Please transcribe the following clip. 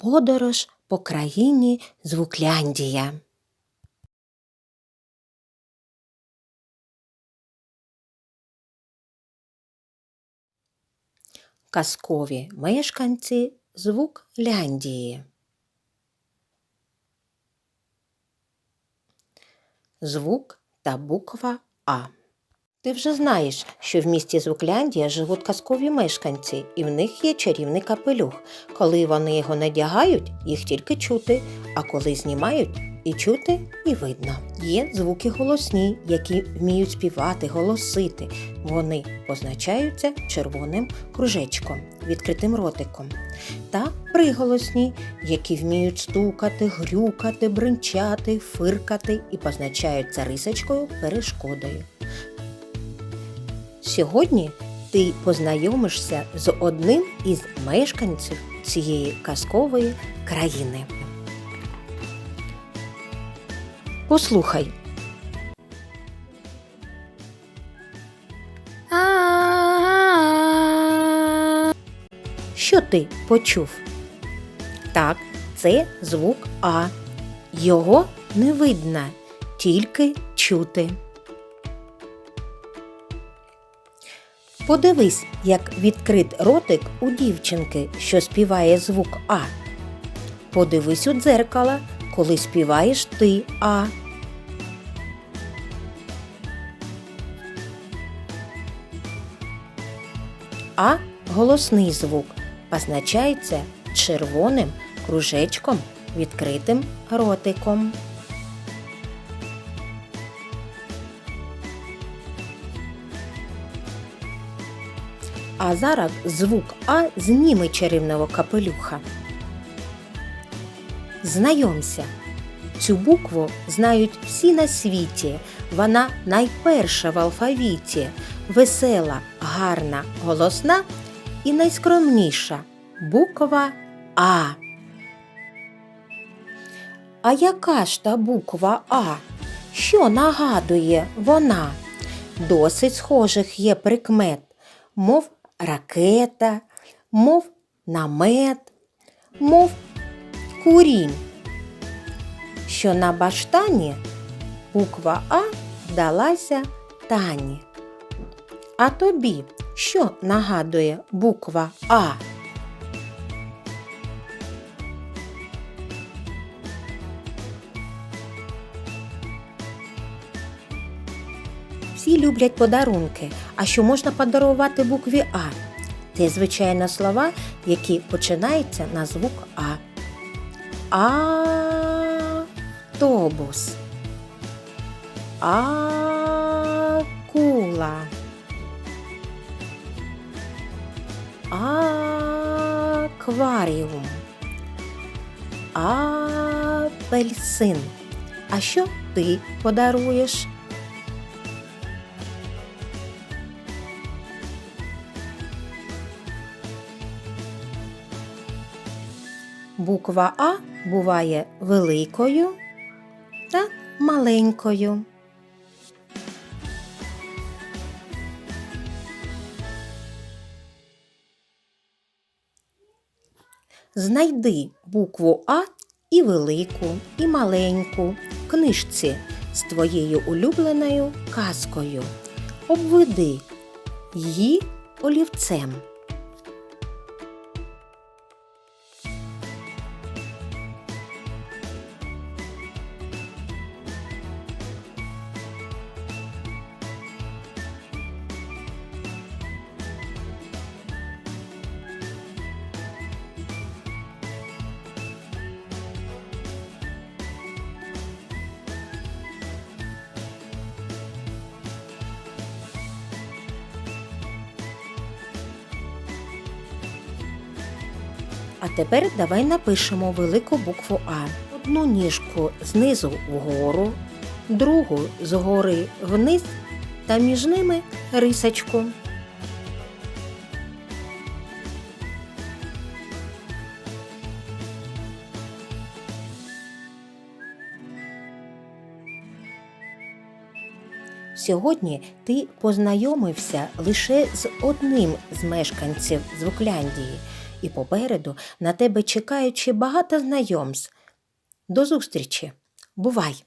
Подорож по країні Звукляндія. Казкові мешканці Звукляндії. Звук та буква А. Ти вже знаєш, що в місті Звукляндія живуть казкові мешканці, і в них є чарівний капелюх. Коли вони його надягають, їх тільки чути, а коли знімають, і чути, і видно. Є звуки голосні, які вміють співати, голосити. Вони позначаються червоним кружечком, відкритим ротиком. Та приголосні, які вміють стукати, грюкати, бринчати, фиркати і позначаються рисочкою перешкодою. Сьогодні ти познайомишся з одним із мешканців цієї казкової країни. Послухай. Що ти почув? Так, це звук А. Його не видно, тільки чути. Подивись, як відкрит ротик у дівчинки, що співає звук А. Подивись у дзеркало, коли співаєш ти А. А голосний звук позначається червоним кружечком відкритим ротиком. А зараз звук А зніме чарівного капелюха. Знайомся. Цю букву знають всі на світі. Вона найперша в алфавіті, весела, гарна, голосна і найскромніша буква А. А яка ж та буква А? Що нагадує вона? Досить схожих є прикмет, мов ракета, мов намет, мов курінь. Що на баштані буква А далася Тані. А тобі що нагадує буква А? Всі люблять подарунки. А що можна подарувати букві А? Це, звичайно, слова, які починаються на звук А. Автобус. Акула. Акваріум. Апельсин. А що ти подаруєш? Буква А буває великою та маленькою. Знайди букву А і велику, і маленьку в книжці з твоєю улюбленою казкою. Обведи її олівцем. А тепер давай напишемо велику букву А. Одну ніжку знизу вгору, другу згори вниз та між ними рисочку. Сьогодні ти познайомився лише з одним з мешканців Звукляндії. І попереду на тебе чекаючи багато знайомств. До зустрічі! Бувай!